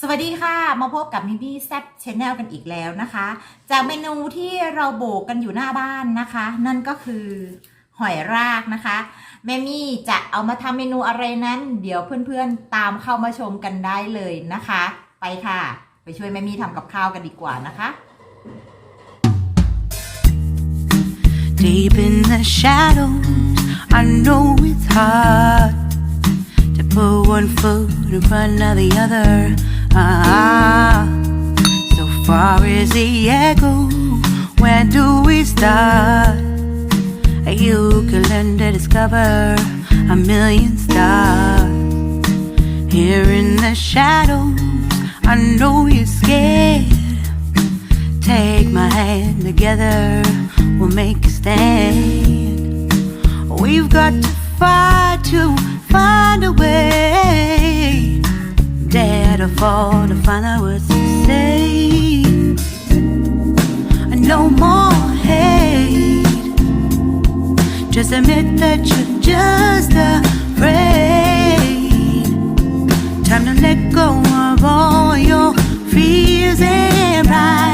สวัสดีค่ะ มาพบกับมิมี่แซ่บชแนลกันอีกแล้วนะคะ จากเมนูที่เราโบกกันอยู่หน้าบ้านนะคะ นั่นก็คือหอยรากนะคะแม่มี่จะเอามาทำเมนูอะไรนั้น เดี๋ยวเพื่อนๆตามเข้ามาชมกันได้เลยนะคะ ไปค่ะ ไปช่วยแม่มี่ทำกับข้าวกันดีกว่านะคะ Deep in the shadows, I know it's hard to put one foot in front of the other. Ah, so far as the echo, where do we start? You can learn to discover a million stars. Here in the shadows, I know you're scared. Take my hand together, we'll make a stand. We've got to fight to find a way. Dare fall to find out what to say. No more hate. Just admit that you're just afraid. Time to let go of all your fears and pride.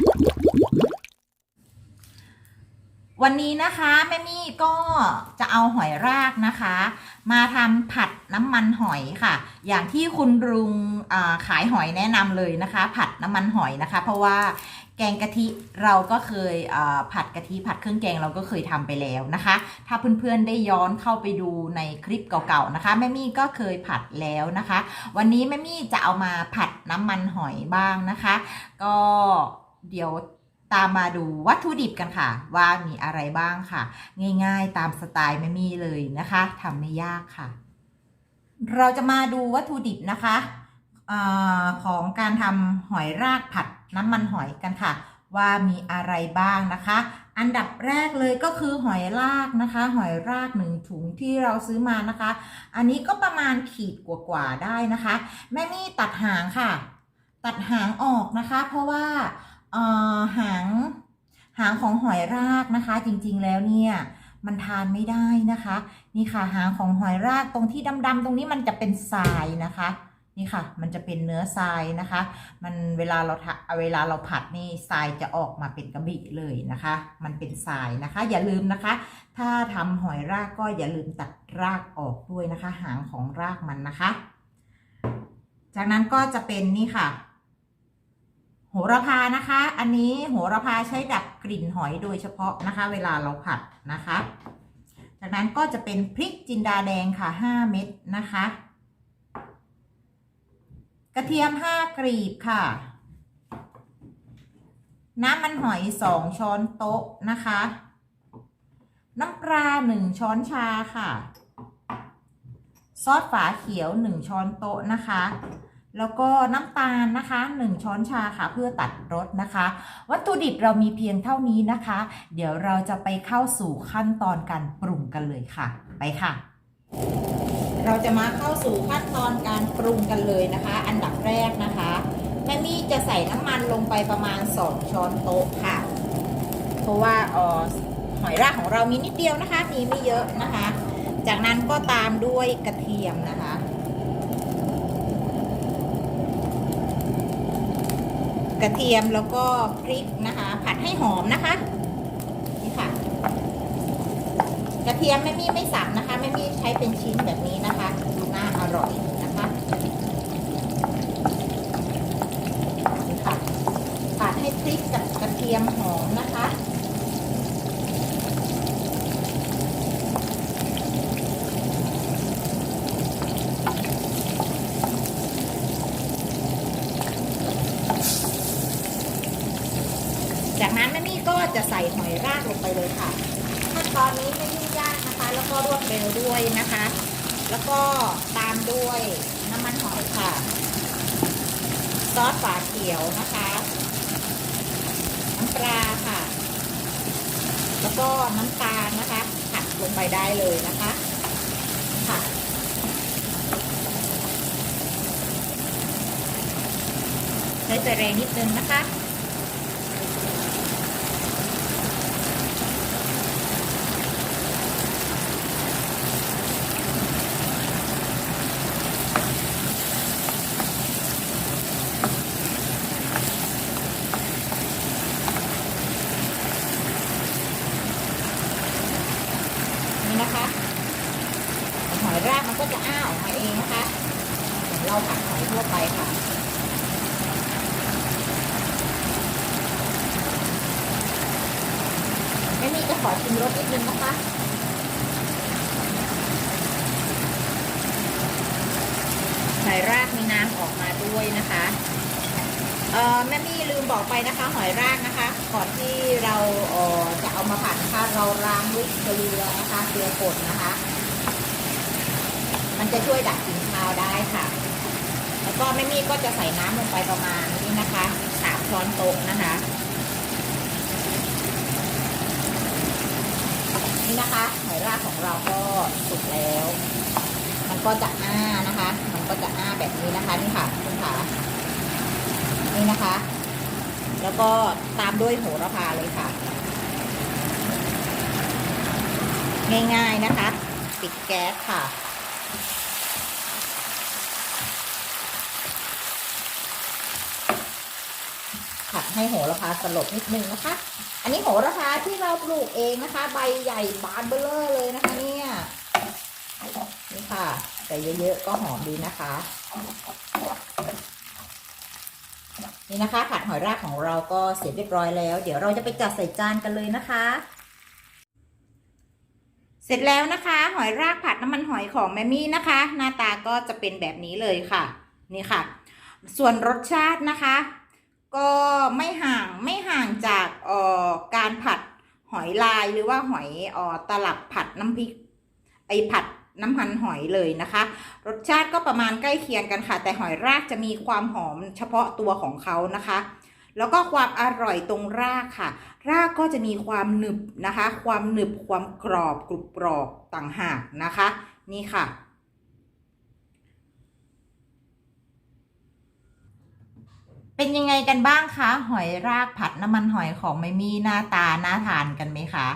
วันนี้นะคะแม่มี่ก็จะเอาหอยรากนะคะ มาทำผัดน้ำมันหอยค่ะ อย่างที่คุณลุงอ่าขายหอยแนะนำเลยนะคะ ผัดน้ำมันหอยนะคะ เพราะว่าแกงกะทิเราก็เคยผัดกะทิผัดเครื่องแกงเราก็เคยทำไปแล้วนะคะ ถ้าเพื่อนๆได้ย้อนเข้าไปดูในคลิปเก่าๆนะคะแม่มี่ก็เคยผัดแล้วนะคะ วันนี้แม่มี่จะเอามาผัดน้ำมันหอยบ้างนะคะ ก็เดี๋ยว ตามมาดูวัตถุดิบกันค่ะ ว่ามีอะไรบ้างค่ะ ง่ายๆตามสไตล์แม่มี่เลยนะคะทำไม่ยากค่ะ เราจะมาดูวัตถุดิบนะคะอของการทำหอยรากผัดน้ำมันหอยกันค่ะ ว่ามีอะไรบ้างนะคะ อันดับแรกเลยก็คือหอยรากนะคะ หอยรากหนึ่งถุงที่เราซื้อมานะคะ อันนี้ก็ประมาณขีดกว่าๆได้นะคะ แม่มี่ตัดหางค่ะ ตัดหางออกนะคะ เพราะว่า หางหางของหอยรากนะคะ จริงๆแล้วเนี่ยมันทานไม่ได้นะคะ นี่ค่ะหางของหอยรากตรงที่ดำๆตรงนี้มันจะเป็นทรายนะคะ นี่ค่ะ มันจะเป็นเนื้อทรายนะคะ มันเวลาเราเวลาเราผัดนี่ทรายจะออกมาเป็นกระบี่เลยนะคะ มันเป็นทรายนะคะ อย่าลืมนะคะ ถ้าทำหอยรากก็อย่าลืมตัดรากออกด้วยนะคะ หางของรากมันนะคะ จากนั้นก็จะเป็นนี่ค่ะ โหระพานะคะ อันนี้โหระพาใช้ดับกลิ่นหอยโดยเฉพาะนะคะ เวลาเราผัดนะคะ จากนั้นก็จะเป็นพริกจินดาแดงค่ะ 5 เม็ดนะคะ กระเทียม 5 กรีบค่ะ น้ำมันหอย 2 ช้อนโต๊ะนะคะ น้ำปลา 1 ช้อนชาค่ะ ซอสฝาเขียว 1 ช้อนโต๊ะนะคะ แล้วก็น้ำตาลนะคะ 1 ช้อนชาค่ะเพื่อตัดรสนะคะ วัตถุดิบเรามีเพียงเท่านี้นะคะ เดี๋ยวเราจะไปเข้าสู่ขั้นตอนการปรุงกันเลยค่ะ ไปค่ะ เราจะมาเข้าสู่ขั้นตอนการปรุงกันเลยนะคะ อันดับแรกนะคะแม่มี่จะใส่น้ำมันลงไปประมาณ 2 ช้อนโต๊ะค่ะ เพราะว่าออหอยรากของเรามีนิดเดียวนะคะ มีไม่เยอะนะคะ จากนั้นก็ตามด้วยกระเทียมนะคะ กระเทียมแล้วก็พริกนะคะ ผัดให้หอมนะคะนี่ค่ะ กระเทียมไม่มีไม่สับนะคะไม่มีใช้เป็นชิ้นแบบนี้นะคะดูน่าอร่อยนะคะนี่ค่ะผัดให้พริกกับกระเทียมหอมนะคะ จากนั้นแม่มี่ก็จะใส่หอยรากลงไปเลยค่ะขั้นตอนนี้ไม่ยุ่งยากนะคะ แล้วก็รวดเร็วด้วยนะคะ แล้วก็ตามด้วยน้ำมันหอยค่ะ ซอสฝาเขียวนะคะน้ำปลาค่ะ แล้วก็น้ำตาลนะคะ ผัดลงไปได้เลยนะคะค่ะใช้ไฟแรงนิดนึงนะคะ นี่นะคะหอยรากมันก็จะอ้าออกมาเองนะคะเหมือนเราผัดหอยทั่วไปค่ะไม่มีจะขอชิมรสนิดนึงนะคะหอยรากมีน้ำออกมาด้วยนะคะ แม่มี่ลืมบอกไปนะคะ หอยรากนะคะ ก่อนที่เราจะเอามาผัดนะคะเราล้างด้วยเกลือนะคะเกลือป่นนะคะ มันจะช่วยดับกลิ่นคาวได้ค่ะ แล้วก็แม่มี่ก็จะใส่น้ำลงไปประมาณนี้นะคะสามช้อนโต๊ะนะคะ นี่นะคะ หอยรากของเราก็สุกแล้ว มันก็จะอ้านะคะ มันก็จะอ้าแบบนี้นะคะนี่ค่ะคุณขา นี่นะคะ แล้วก็ตามด้วยโหระพาเลยค่ะ ง่ายๆนะคะ ปิดแก๊สค่ะ ผัดให้โหระพาสลบนิดนึงนะคะ อันนี้โหระพาที่เราปลูกเองนะคะ ใบใหญ่บานเบ้อเร่อเลยนะคะเนี่ย นี่ค่ะ ใส่เยอะๆก็หอมดีนะคะ นี่นะคะผัดหอยรากของเราก็เสร็จเรียบร้อยแล้ว เดี๋ยวเราจะไปจัดใส่จานกันเลยนะคะ เสร็จแล้วนะคะ หอยรากผัดน้ำมันหอยของแมมี่นะคะ หน้าตาก็จะเป็นแบบนี้เลยค่ะ นี่ค่ะ ส่วนรสชาตินะคะ ก็ไม่ห่างไม่ห่างจากอ่อการผัดหอยลายหรือว่าหอยอ่อตลับผัดน้ำพริกไอผัด น้ำมันหอยเลยนะคะ รสชาติก็ประมาณใกล้เคียงกันค่ะ แต่หอยรากจะมีความหอมเฉพาะตัวของเขานะคะ แล้วก็ความอร่อยตรงรากค่ะ รากก็จะมีความหนึบนะคะ ความหนึบความกรอบกรุบกรอบต่างหากนะคะ นี่ค่ะเป็นยังไงกันบ้างคะ หอยรากผัดน้ำมันหอยของไม่มีหน้าตาน่าทานกันไหมคะ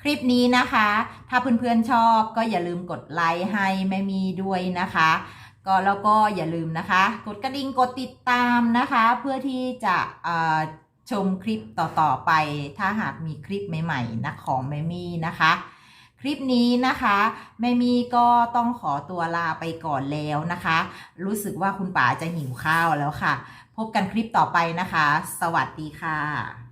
คลิปนี้นะคะ ถ้าเพื่อนๆชอบก็อย่าลืมกดไลค์ให้แม่มีด้วยนะคะ ก็แล้วก็อย่าลืมนะคะ กดกระดิ่งกดติดตามนะคะ เพื่อที่จะชมคลิปต่อๆไป ถ้าหากมีคลิปใหม่ๆนะของแม่มี่นะคะ คลิปนี้นะคะแม่มี่ก็ต้องขอตัวลาไปก่อนแล้วนะคะ รู้สึกว่าคุณป๋าจะหิวข้าวแล้วค่ะ พบกันคลิปต่อไปนะคะ สวัสดีค่ะ